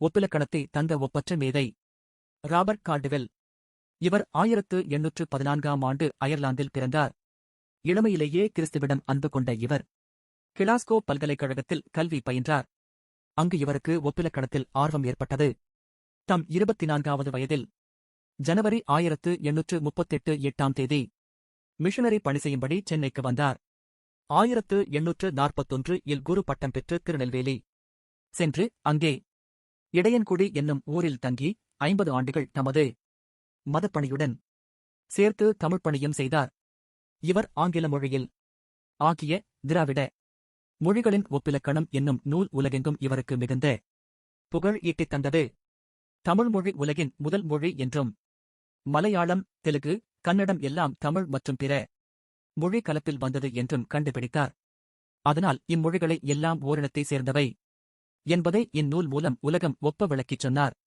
ஒப்பிலக்கணத்தை தந்த ஒப்பற்ற மேதை. ராபர்ட் கால்டுவெல் இவர் ஆயிரத்து எண்ணூற்று பதினான்காம் ஆண்டு அயர்லாந்தில் பிறந்தார். இளமையிலேயே கிறிஸ்துவிடம் அன்பு கொண்ட இவர் கிளாஸ்கோ பல்கலைக்கழகத்தில் கல்வி பயின்றார். அங்கு இவருக்கு ஒப்பிலக்கணத்தில் ஆர்வம் ஏற்பட்டது. தம் இருபத்தி நான்காவது வயதில் ஜனவரி ஆயிரத்து எண்ணூற்று முப்பத்தெட்டு எட்டாம் தேதி மிஷனரி பணி செய்யும்படி சென்னைக்கு வந்தார். ஆயிரத்து எண்ணூற்று நாற்பத்தொன்று இல் குரு பட்டம் பெற்று திருநெல்வேலி சென்று அங்கே இடையன்குடி என்னும் ஊரில் தங்கி ஐம்பது ஆண்டுகள் தமது மதப்பணியுடன் சேர்த்து தமிழ்ப்பணியும் செய்தார். இவர் ஆங்கில மொழியில் ஆகிய திராவிட மொழிகளின் ஒப்பிலக்கணம் என்னும் நூல் உலகெங்கும் இவருக்கு மிகுந்த புகழ் ஈட்டித் தந்தது. தமிழ் மொழி உலகின் முதல் மொழி என்றும் மலையாளம் தெலுங்கு கன்னடம் எல்லாம் தமிழ் மற்றும் பிற மொழி கலப்பில் வந்தது என்றும் கண்டுபிடித்தார். அதனால் இம்மொழிகளை எல்லாம் ஓரினத்தை சேர்ந்தவை. என்பதை இந்நூல் மூலம் உலகம் ஒப்ப விளக்கிச் சொன்னார்.